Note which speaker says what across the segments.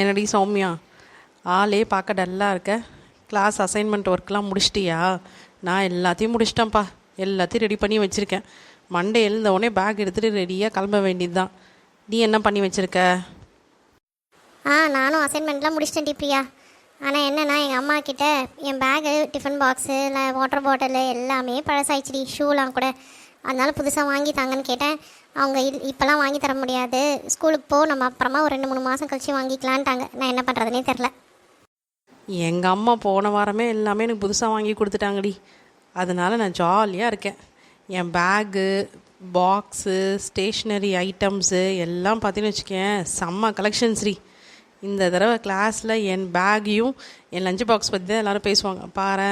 Speaker 1: என்னடி சௌமியா? ஆளே பார்க்க டல்லாக இருக்க. கிளாஸ் அசைன்மெண்ட் ஒர்க்லாம் முடிச்சிட்டியா? நான் எல்லாத்தையும் முடிச்சிட்டேன்ப்பா. எல்லாத்தையும் ரெடி பண்ணி வச்சுருக்கேன். மண்டே எழுந்தவொடனே பேக் எடுத்துகிட்டு ரெடியாக கிளம்ப வேண்டியது தான் நீ என்ன பண்ணி வச்சுருக்க?
Speaker 2: ஆ நானும் அசைன்மெண்ட்லாம் முடிச்சிட்டேன் பிரியா. ஆனால் என்னென்னா எங்கள் அம்மா கிட்ட என் பேகு டிஃபன் பாக்ஸு இல்லை வாட்டர் பாட்டிலு எல்லாமே பழசாயிடுச்சுடி ஷூலாம் கூட. அதனால புதுசாக வாங்கி தாங்கன்னு கேட்டேன். அவங்க இல் இப்போலாம் வாங்கி தர முடியாது. ஸ்கூலுக்கு போ நம்ம அப்புறமா ஒரு ரெண்டு மூணு மாதம் கழிச்சு வாங்கிக்கலான்ட்டாங்க. நான் என்ன பண்ணுறதுனே தெரில.
Speaker 1: எங்கள் அம்மா போன வாரமே எல்லாமே எனக்கு புதுசாக வாங்கி கொடுத்துட்டாங்கடி. அதனால நான் ஜாலியாக இருக்கேன். என் பேகு பாக்ஸு ஸ்டேஷ்னரி ஐட்டம்ஸு எல்லாம் பார்த்தீங்கன்னு வச்சுக்கேன் செம்ம கலெக்ஷன்ஸ்ரி இந்த தடவை கிளாஸில் என் பேக்கையும் என் லஞ்ச் பாக்ஸ் பற்றி தான் எல்லோரும் பேசுவாங்க. பாரு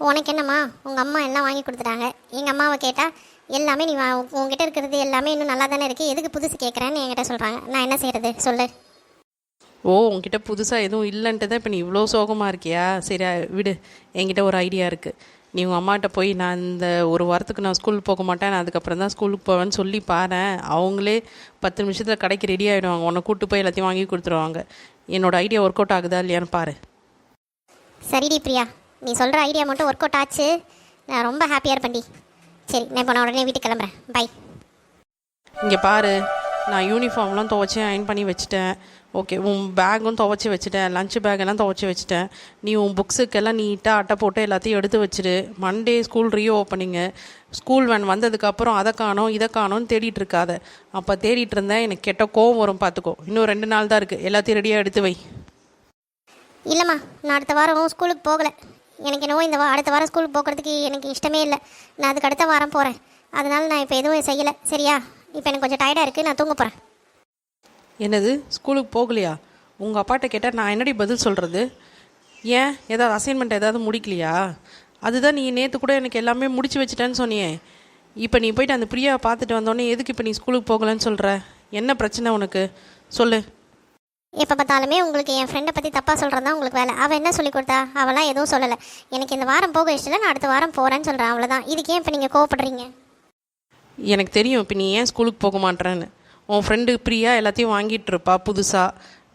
Speaker 2: உனக்கு என்னம்மா உங்கள் அம்மா எல்லாம் வாங்கி கொடுத்துட்டாங்க. எங்கள் அம்மாவை கேட்டால் எல்லாமே நீ வா- உங்ககிட்ட இருக்கிறது எல்லாமே இன்னும் நல்லா தானே இருக்குது எதுக்கு புதுசு கேட்குறேன்னு என்கிட்ட சொல்கிறாங்க நான் என்ன செய்கிறது சொல்லு.
Speaker 1: ஓ உன்கிட்ட புதுசாக எதுவும் இல்லைன்ட்டு தான் இப்போ நீ இவ்வளோ சோகமாக இருக்கியா? சரி விடு. என்கிட்ட ஒரு ஐடியா இருக்குது நீ உங்கள் அம்மாட்ட போய் நான் இந்த ஒரு வாரத்துக்கு நான் ஸ்கூல் போக மாட்டேன். நான் அதுக்கப்புறம் தான் ஸ்கூலுக்கு போவேன்னு சொல்லி பாரேன். அவங்களே பத்து நிமிஷத்தில் கடைக்கு ரெடி ஆகிடுவாங்க உன்னை கூட்டு போய் எல்லாத்தையும் வாங்கி கொடுத்துருவாங்க. என்னோட ஐடியா ஒர்க் அவுட் ஆகுதா இல்லையான்னு பாரு.
Speaker 2: சரிடி பிரியா. நீ சொல்கிற ஐடியா மட்டும் ஒர்க் அவுட் ஆச்சு. நான் ரொம்ப ஹாப்பியாக இருப்பேன்டி சரி நான் இப்போ நான் உடனே வீட்டுக்கு கிளம்புறேன். பை
Speaker 1: இங்கே பாரு நான் யூனிஃபார்ம்லாம் துவைச்சி அயன் பண்ணி வச்சுட்டேன். ஓகே உன் பேக்கும் துவைச்சி வச்சுட்டேன். லஞ்ச் பேக்கெல்லாம் துவைச்சி வச்சுட்டேன். நீ உன் புக்ஸுக்கெல்லாம் நீட்டாக அட்டை போட்டு எல்லாத்தையும் எடுத்து வச்சிரு. Monday school reopening school van வந்ததுக்கப்புறம் அதை காணோம் இதை காணோம்னு தேடிட்டு இருக்காத. அப்போ தேடிட்டு இருந்தேன் எனக்கு கெட்ட கோவம் வரும் பார்த்துக்கோ. இன்னும் ரெண்டு நாள் தான் இருக்குது எல்லாத்தையும் ரெடியாக எடுத்து வை.
Speaker 2: இல்லைம்மா நான் அடுத்த வாரம் ஸ்கூலுக்கு போகலை. எனக்கு என்னவோ இந்த வா அடுத்த வாரம் ஸ்கூலுக்கு போகிறதுக்கு எனக்கு இஷ்டமே இல்லை. நான் அதுக்கு அடுத்த வாரம் போகிறேன் அதனால் நான் இப்போ எதுவும் செய்யலை. சரியா? இப்போ எனக்கு கொஞ்சம் டயர்டாக இருக்குது நான் தூங்க போகிறேன்
Speaker 1: என்னது? ஸ்கூலுக்கு போகலையா? உங்கள் அப்பாட்ட கேட்டால் நான் என்னடி பதில் சொல்கிறது ஏன்? ஏதாவது அசைன்மெண்ட் ஏதாவது முடிக்கலையா? அதுதான் நீ நேற்று கூட எனக்கு எல்லாமே முடிச்சு வச்சிட்டேன்னு சொன்னியே. இப்போ நீ போயிட்டு அந்த பிரியாவை பார்த்துட்டு வந்தோடனே எதுக்கு இப்போ நீ ஸ்கூலுக்கு போகலன்னு சொல்கிற என்ன பிரச்சனை உனக்கு? சொல்லு.
Speaker 2: எப்போ பார்த்தாலுமே உங்களுக்கு என் ஃப்ரெண்டை பற்றி தப்பாக சொல்கிறது தான் உங்களுக்கு வேலை. அவள் என்ன சொல்லி கொடுத்தா? அவளாம் எதுவும் சொல்லலை. எனக்கு இந்த வாரம் போக இஷ்டம் நான் அடுத்த வாரம் போகிறேன்னு சொல்கிறேன் அவ்வளோதான் இதுக்கு ஏன் இப்போ நீங்கள் கோவப்படுறீங்க?
Speaker 1: எனக்கு தெரியும் இப்போ நீ ஏன் ஸ்கூலுக்கு போக மாட்டேன்னு உன் ஃப்ரெண்டு பிரியா எல்லாத்தையும் வாங்கிட்டு இருப்பா புதுசாக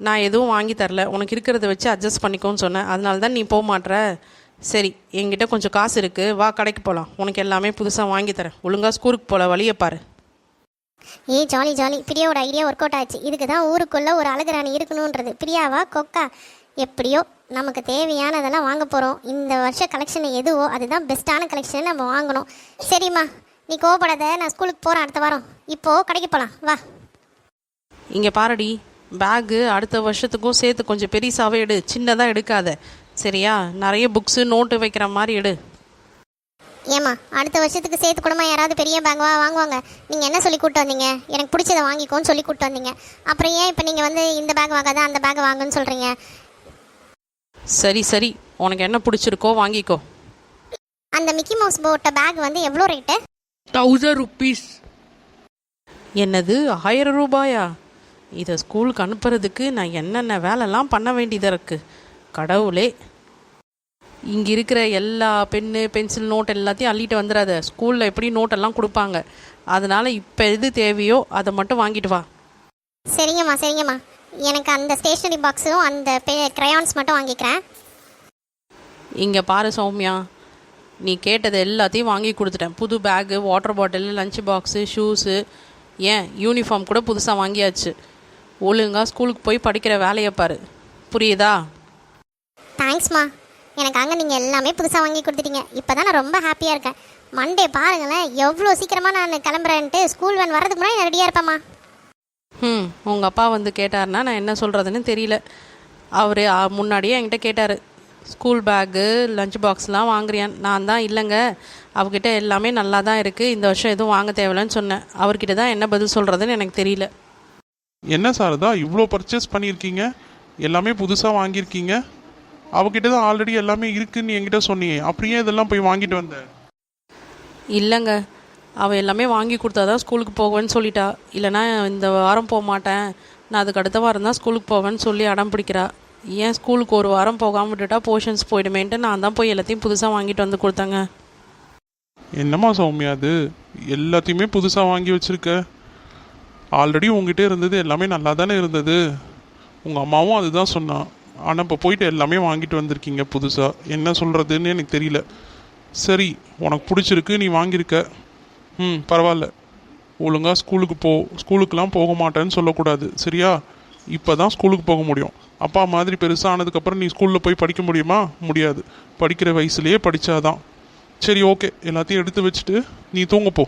Speaker 1: நான் எதுவும் வாங்கி தரல. உனக்கு இருக்கிறத வச்சு அட்ஜஸ்ட் பண்ணிக்கோன்னு சொன்னேன். அதனால தான் நீ போக மாட்டேற. சரி என்கிட்ட கொஞ்சம் காசு இருக்குது வா கடைக்கு போகலாம் உனக்கு எல்லாமே புதுசாக வாங்கி தரேன். ஒழுங்காக ஸ்கூலுக்கு போகல வழியை பாரு.
Speaker 2: ஏய் ஜாலி ஜாலி. பிரியாவோட ஐடியா ஒர்க் அவுட் ஆச்சு. இதுக்கு தான் ஊருக்குள்ளே ஒரு அழகு ராணி இருக்கணுன்றது பிரியாவா கொக்கா? எப்படியோ நமக்கு தேவையானதெல்லாம் வாங்க போகிறோம் இந்த வருஷ கலெக்ஷன் எதுவோ அதுதான் பெஸ்ட்டான கலெக்ஷன் நம்ம வாங்கணும். சரிம்மா. நீ கோவப்படாத. நான் ஸ்கூலுக்கு போகிறேன் அடுத்த வாரம். இப்போது கடைக்கு போகலாம் வா.
Speaker 1: இங்கே பாருடி. பேகு அடுத்த வருஷத்துக்கும் சேர்த்து கொஞ்சம் பெருசாகவே எடு. சின்னதாக எடுக்காத. சரியா? நிறைய புக்ஸு நோட்டு வைக்கிற மாதிரி எடு.
Speaker 2: ஏம்மா அடுத்த வருஷத்துக்கு சேர்த்து கூடமா யாராவது பெரிய பேங்வா வாங்குவாங்க. நீங்கள் என்ன சொல்லி கூட்டு வந்தீங்க? எனக்கு பிடிச்சதை வாங்கிக்கோன்னு சொல்லி கூட்டு வந்தீங்க. அப்புறம் ஏன் இப்போ நீங்கள் வந்து இந்த பேக் வாங்காத அந்த பேக் வாங்குன்னு சொல்கிறீங்க
Speaker 1: சரி சரி. உனக்கு என்ன பிடிச்சிருக்கோ வாங்கிக்கோ.
Speaker 2: அந்த மிக்கி மவுஸ் போட்ட பேக் வந்து எவ்வளோ ரேட்டு
Speaker 3: தௌசண்ட் ருப்பீஸ்
Speaker 1: என்னது? ஆயிரம் ரூபாயா? இதை ஸ்கூலுக்கு அனுப்புறதுக்கு நான் என்னென்ன வேலைலாம் பண்ண வேண்டியதாக இருக்குது கடவுளே. இங்கே இருக்கிற எல்லா பென்னு பென்சில் நோட் எல்லாத்தையும் அள்ளிட்டு வந்துடாத ஸ்கூலில் எப்படி நோட்டெல்லாம் கொடுப்பாங்க? அதனால் இப்போ எது தேவையோ அதை மட்டும் வாங்கிட்டு வா.
Speaker 2: சரிங்கம்மா சரிங்கம்மா. எனக்கு அந்த ஸ்டேஷ்னரி பாக்ஸும் அந்த க்ரையான்ஸ் மட்டும் வாங்கிக்கிறேன்.
Speaker 1: இங்கே பாரு சௌமியா. நீ கேட்டது எல்லாத்தையும் வாங்கி கொடுத்துட்டேன். புது bag water bottle lunch box shoes ஏன்? யூனிஃபார்ம் கூட புதுசாக வாங்கியாச்சு. ஒழுங்கா ஸ்கூலுக்கு போய் படிக்கிற வேலையை பாரு. புரியுதா?
Speaker 2: தேங்க்ஸ்மா எனக்கு அங்கே நீங்கள் எல்லாமே புதுசாக வாங்கி கொடுத்துட்டீங்க. இப்போ தான் நான் ரொம்ப ஹாப்பியாக இருக்கேன். மண்டே பாருங்களேன் எவ்வளோ சீக்கிரமாக நான் கிளம்புறேன்ட்டு ஸ்கூல் வேன் வரதுக்கு முன்னாடி நான் ரெடியாக இருப்பேம்மா.
Speaker 1: ம் உங்கள் அப்பா வந்து கேட்டாருன்னா நான் என்ன சொல்கிறதுன்னு தெரியல. அவர் முன்னாடியே என்கிட்ட கேட்டார். ஸ்கூல் பேக்கு லஞ்ச் பாக்ஸ்லாம் வாங்குறியான். நான் தான் இல்லைங்க. அவகிட்ட எல்லாமே நல்லா தான் இருக்குது இந்த வருஷம் எதுவும் வாங்க தேவையில்லன்னு சொன்னேன். அவர்கிட்ட தான் என்ன பதில் சொல்கிறதுன்னு எனக்கு தெரியல.
Speaker 4: என்ன சாரதா இவ்வளோ பர்ச்சேஸ் பண்ணியிருக்கீங்க? எல்லாமே புதுசாக வாங்கியிருக்கீங்க? அவகிட்ட தான் ஆல்ரெடி எல்லாமே இருக்குன்னு என்கிட்ட சொன்னியே. அப்படியே இதெல்லாம் போய் வாங்கிட்டு வந்த?
Speaker 1: இல்லைங்க. அவள் எல்லாமே வாங்கி கொடுத்தா தான் ஸ்கூலுக்கு போவேன்னு சொல்லிட்டா. இல்லைனா இந்த வாரம் போக மாட்டேன். நான் அதுக்கு அடுத்த வாரம் தான் ஸ்கூலுக்கு போவேன்னு சொல்லி அடம் பிடிக்கிறா. ஏன் ஸ்கூலுக்கு ஒரு வாரம் போகாமல் விட்டுட்டா போர்ஷன்ஸ் போயிடுமேன்ட்டு நான் தான் போய் எல்லாத்தையும் புதுசாக வாங்கிட்டு வந்து கொடுத்தேங்க.
Speaker 4: என்னம்மா சௌமியா அது? எல்லாத்தையுமே புதுசாக வாங்கி வச்சிருக்க. ஆல்ரெடி உங்ககிட்ட இருந்தது எல்லாமே நல்லா தானே இருந்தது. உங்கள் அம்மாவும் அதுதான் சொன்னான் ஆனால் இப்போ போயிட்டு எல்லாமே வாங்கிட்டு வந்திருக்கீங்க புதுசாக என்ன சொல்கிறதுன்னு எனக்கு தெரியல. சரி உனக்கு பிடிச்சிருக்கு நீ வாங்கியிருக்க. ம் பரவாயில்ல. ஒழுங்காக ஸ்கூலுக்கு போ ஸ்கூலுக்கெலாம் போக மாட்டேன்னு சொல்லக்கூடாது. சரியா? இப்போ தான் ஸ்கூலுக்கு போக முடியும். அப்பா மாதிரி பெருசாக ஆனதுக்கப்புறம் நீ ஸ்கூலில் போய் படிக்க முடியுமா? முடியாது. படிக்கிற வயசுலேயே படித்தாதான் சரி ஓகே. எல்லாத்தையும் எடுத்து வச்சுட்டு நீ தூங்க போ.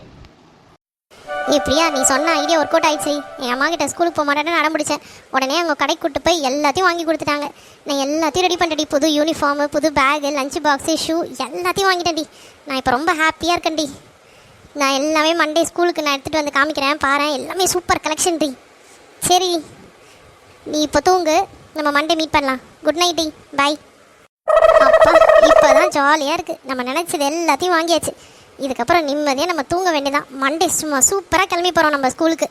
Speaker 2: ஏ பிரியா நீ சொன்ன ஐடியா ஒர்க் அவுட் ஆயிடுச்சு. என் அம்மா கிட்ட ஸ்கூலுக்கு போக மாட்டேன்னு அடம் பிடிச்சேன் உடனே அவங்க கடைக்கு கூட்டு போய் எல்லாத்தையும் வாங்கி கொடுத்துட்டாங்க. நான் எல்லாத்தையும் ரெடி பண்ணிட்டேன் புது யூனிஃபார்மு புது பேகு லஞ்ச் பாக்ஸு ஷூ எல்லாத்தையும் வாங்கிட்டேன்டி. நான் இப்போ ரொம்ப ஹாப்பியாக இருக்கேன்டி. நான் எல்லாமே மண்டே ஸ்கூலுக்கு நான் எடுத்துகிட்டு வந்து காமிக்கிறேன் பாரு எல்லாமே சூப்பர் கலெக்ஷன் டி. சரி நீ இப்போ தூங்கு. நம்ம மண்டே மீட் பண்ணலாம். குட் நைட் டி. பாய் அப்பா இப்போதான் ஜாலியாக இருக்குது நம்ம நினச்சது எல்லாத்தையும் வாங்கியாச்சு. இதுக்கப்புறம் நிம்மதியாக நம்ம தூங்க வேண்டியதான் மண்டே சும்மா சூப்பராக கிளம்பி போகிறோம் நம்ம ஸ்கூலுக்கு